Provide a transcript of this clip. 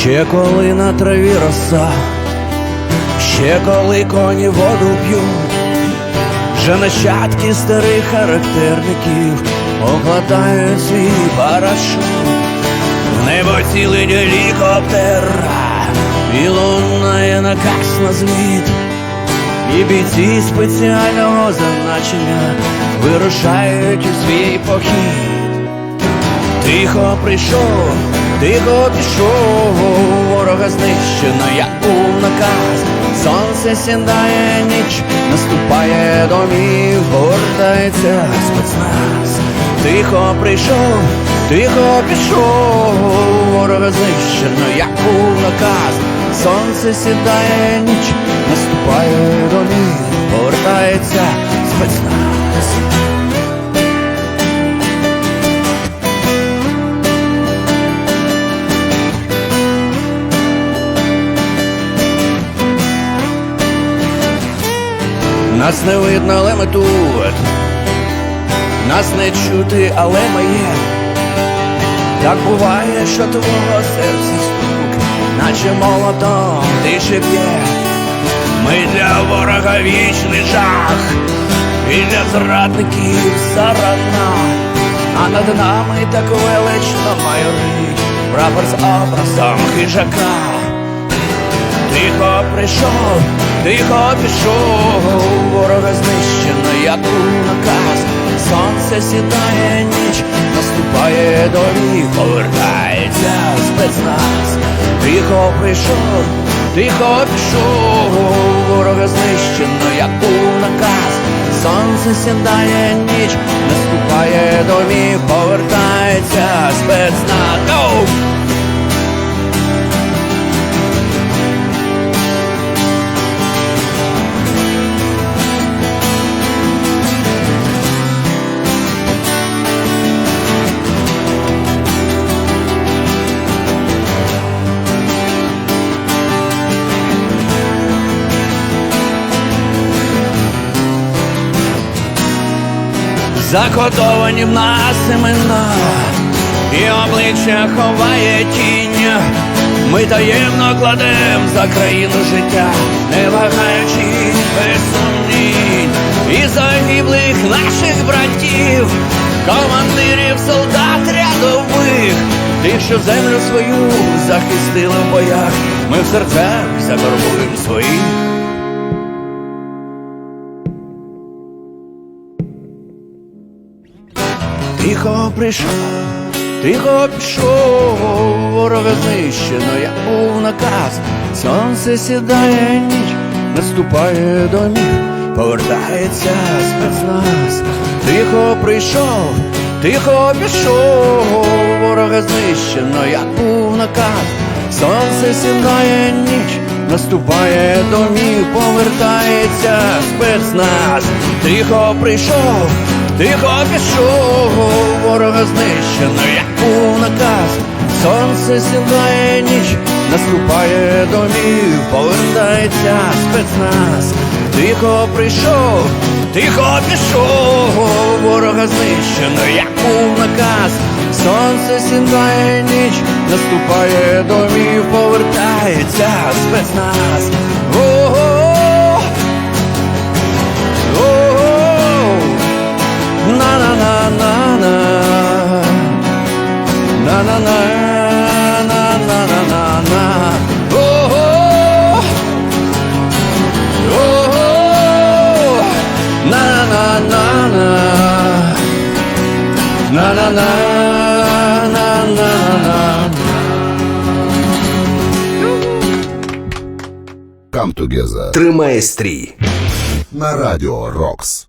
Ще коли на траві роса, ще коли коні воду п'ють, вже нащадки старих характерників окладають свій парашут. Небо цілить гелікоптер, і лунає наказ на зліт. І бійці спеціального зазначення вирушають у свій похід. Тихо прийшов, тихо пішов, ворога знищено, як був наказ. Сонце сідає ніч, наступає домів, повертається спецназ. Тихо прийшов, тихо пішов, ворога знищено, як був наказ. Сонце сідає ніч, наступає домів, повертається спецназ. Нас не видно, але ми тут. Нас не чути, але ми є. Так буває, що твого серця стук, наче молотом тише б'є. Ми для ворога вічний жах, і для зрадників сарана. А над нами так велично майорить прапор з образом хижака. Тихо прийшов, тихо пішов, ворога знищено, як був наказ. Сонце сідає ніч, наступає домів, повертається спецназ. Тихо прийшов, тихо пішов, ворога знищено, як був наказ. Сонце сідає ніч, наступає домів, повертається спецназ. Закодовані в нас імена, і обличчя ховає тінь. Ми таємно кладем за країну життя, не вагаючи без сумнінь. І загиблих наших братів, командирів, солдат рядових, тих, що землю свою захистили в боях, ми в серцях закорбуємо своїх. Тихо прийшов, тихо пішов, ворога знищено, як був наказ. Сонце сідає ніч, наступає до домів, повертається спецназ. Тихо прийшов, тихо пішов, ворога знищено, як був наказ. Сонце сідає ніч, наступає домів, повертається спецназ. Тихо прийшов. Тихо пішов, ворога знищено, як був наказ. Сонце сідає ніч, наступає домів, повертається спецназ. Тихо прийшов, тихо пішов, ворога знищено, як був наказ. Сонце сідає ніч, наступає домів, повертається спецназ. Together Тримає стрій. на Радіо Рокс.